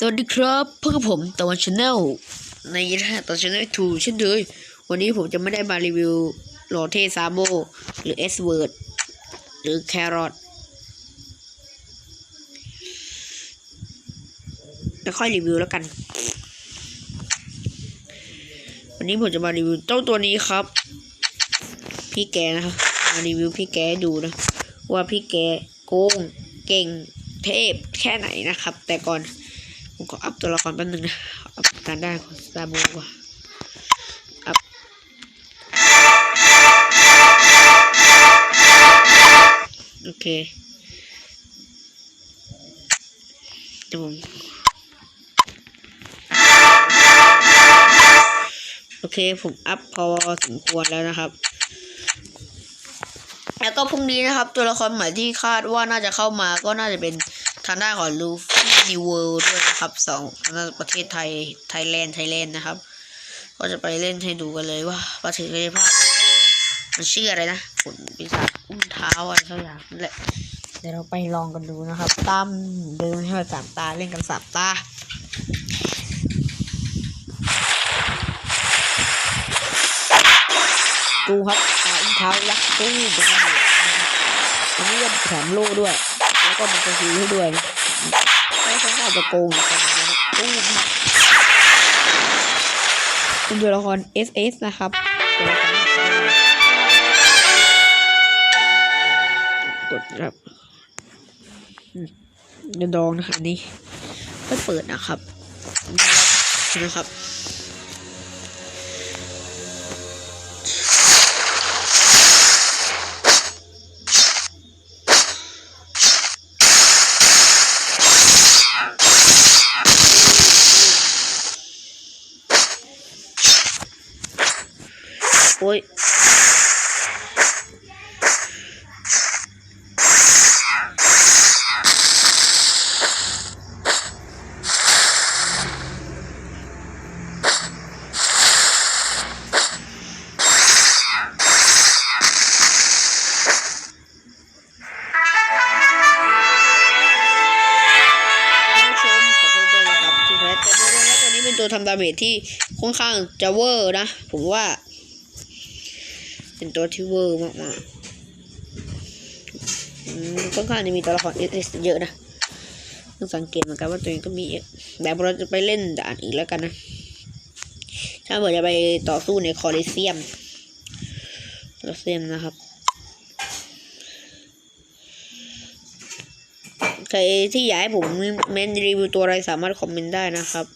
สวัสดีครับพบกับผมตะวันชาแนลในตะวันชาแนลทูเช่นเคยวันนี้ผมจะไม่ได้มารีวิวโรเทซาโบหรือเอสเวิร์ดหรือแครอทแล้วค่อยรีวิวแล้วกัน วันนี้ผมจะมารีวิวเจ้าตัวนี้ครับ พี่แกนะครับมารีวิวพี่แกดูนะ ว่าพี่แกโกงเก่งเทพแค่ไหนนะครับ แต่ก่อน ผมขออัพตัวละครแป๊บนึงนะอัพการได้ของซาบูก่อนอัพโอเคเดี๋ยวผมโอเคผมอัพพอสมควรแล้วนะครับแล้วก็พรุ่งนี้นะครับ ตัวละครใหม่ที่คาดว่าน่าจะเข้ามาก็น่าจะเป็น ทางด้านของลูฟี่นิวเวิลด์ด้วยนะครับสองทางด้านประเทศไทยไทยแลนด์ไทยแลนด์นะครับ ก็จะไปเล่นให้ดูกันเลยว่าประสิทธิภาพมันชื่ออะไรนะฝนปีศาจอุ้มเท้าอะไรสักอย่างนั่นแหละเดี๋ยวเราไปลองกันดูนะครับตามเดินให้เราสามตาเล่นกันสามตาดูครับอุ้มเท้ายักษ์ตู้เป็นระเบิดนะครับอันนี้ก็แถมโล่ด้วย แล้วก็มันจะซื้อให้ด้วยไม่ใช่อาจจะโกงกันนะตู้ครับเป็นตัวละคร SS นะครับกดครับเดี๋ยวดองนะครับนี่ก็เปิดนะครับนะครับ โอ้ยตัวทำดาเมจที่ค่อนข้างจะเวอร์นะ ผมว่า เป็นตัวที่เวอร์มากๆค่อนข้างจะมีตัวละครเอสเยอะนะต้องสังเกตเหมือนกันว่าตัวเองก็มีแต่เราจะไปเล่นด่านอีกแล้วกันนะ ถ้าเผื่อจะไปต่อสู้ในคอลิเซียมคอลิเซียมนะครับ ใครที่อยากให้ผมเมนรีวิวตัวอะไรสามารถคอมเมนต์ได้นะครับ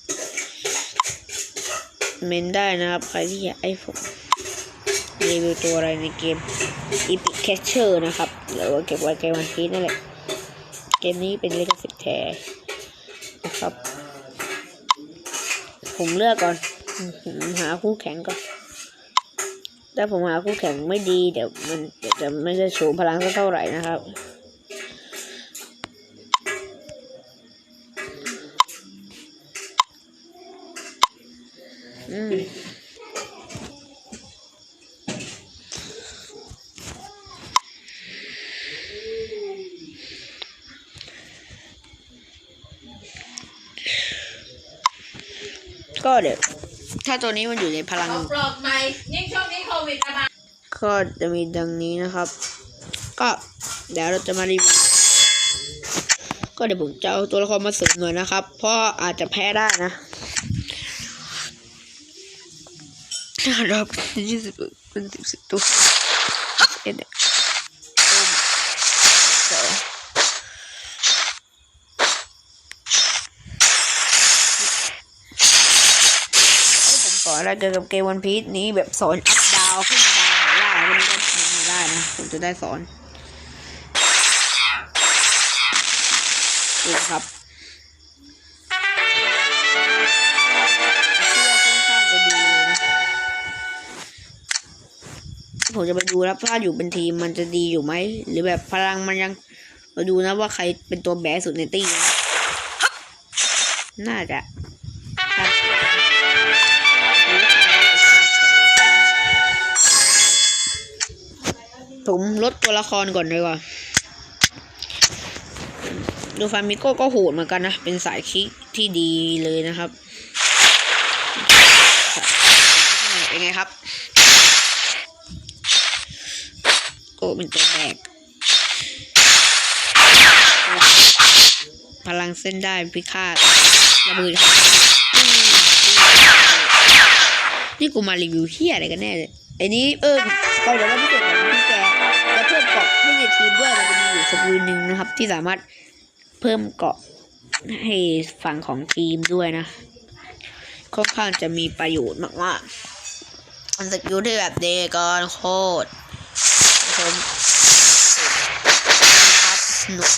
เมนได้นะครับ ใครที่อยากให้ผม รีวิวตัวอะไรในเกม Epic Catcher นะครับเหรือว่าเก็บไว้เกมวันพีนั่นแหละ เกมนี้เป็นเลขสิทธิ์แท้นะครับ ผมเลือกก่อน ผมหาคู่แข่งก่อน ถ้าผมหาคู่แข่งไม่ดี เดี๋ยวมันเดี๋ยวจะไม่ได้โชว์พลังสักเท่าไหร่นะครับอืม ก็เดี๋ยวถ้าตัวนี้มันอยู่ในพลังเอาปลอกใหม่ยิ่งช่วงนี้โควิดระบาดก็จะมีดังนี้นะครับ ก็เดี๋ยวเราจะมารีวิวก็เดี๋ยวผมจะเอาตัวละครมาเสริมหน่อยนะครับ เพราะอาจจะแพ้ได้นะเราเป็นยี่สิบเป็นสิบสิบตัวเอ็ดเนี่ยต้มสอง ให้ผมสอนอะไรเกี่ยวกับเกมวันพีชนี้แบบสอนอัพดาวขึ้นดาวหรือว่าอะไรพวกนี้ก็ทำมาได้นะผมจะได้สอนดูครับเสื้อค่อนข้างจะดีนะผมจะไปดูแล้วถ้าอยู่เป็นทีมมันจะดีอยู่ไหม หรือแบบพลังมันยังมาดูนะว่าใครเป็นตัวแบสุดในตีนะน่าจะ ผมลดตัวละครก่อนดีกว่าดูฟามิโก้ก็โหดเหมือนกันนะ เป็นสายคิกที่ดีเลยนะครับเป็นไงครับ โอ้เป็นตัวแบกพลังเส้นได้พิฆาตระเบิดนี่กูมารีวิวเฮียอะไรกันแน่เลยไอ้นี้เออก็เดี๋ยวเราพิเศษของพี่แกจะเพิ่มเกาะให้ในทีมด้วยมันจะมีอยู่สกิลหนึ่งนะครับ ที่สามารถเพิ่มเกาะให้ฝั่งของทีมด้วยนะค่อนข้างจะมีประโยชน์มากๆอันสกิลที่แบบเดกอนโคตรผมครับสนุก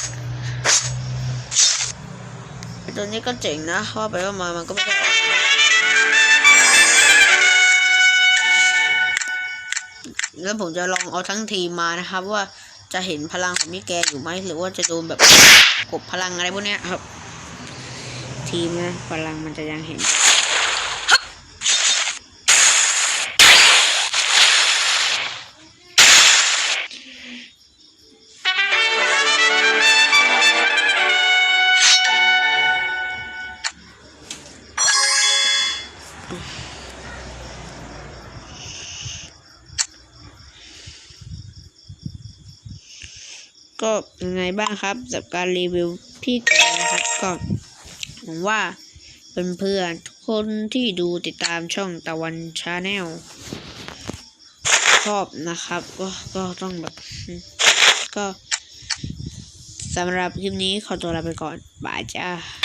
ไอ้ตัวนี้ก็เจ๋งนะว่าไปว่ามามันก็ไม่ได้ออกแล้วผมจะลองเอาทั้งทีมมานะครับว่า จะเห็นพลังของมิแกอยู่ไหมหรือว่าจะโดนแบบกบพลังอะไรพวกเนี้ยครับ ทีมนะพลังมันจะยังเห็น ก็เป็นไงบ้างครับสำหรับการรีวิวพี่เกนะครับก็หวังว่าเพื่อนๆทุกคนที่ดูติดตามช่องตะวันชาแนลชอบนะครับ ก็ก็ต้องแบบก็สำหรับคลิปนี้ขอตัวลาไปก่อนบายจ้า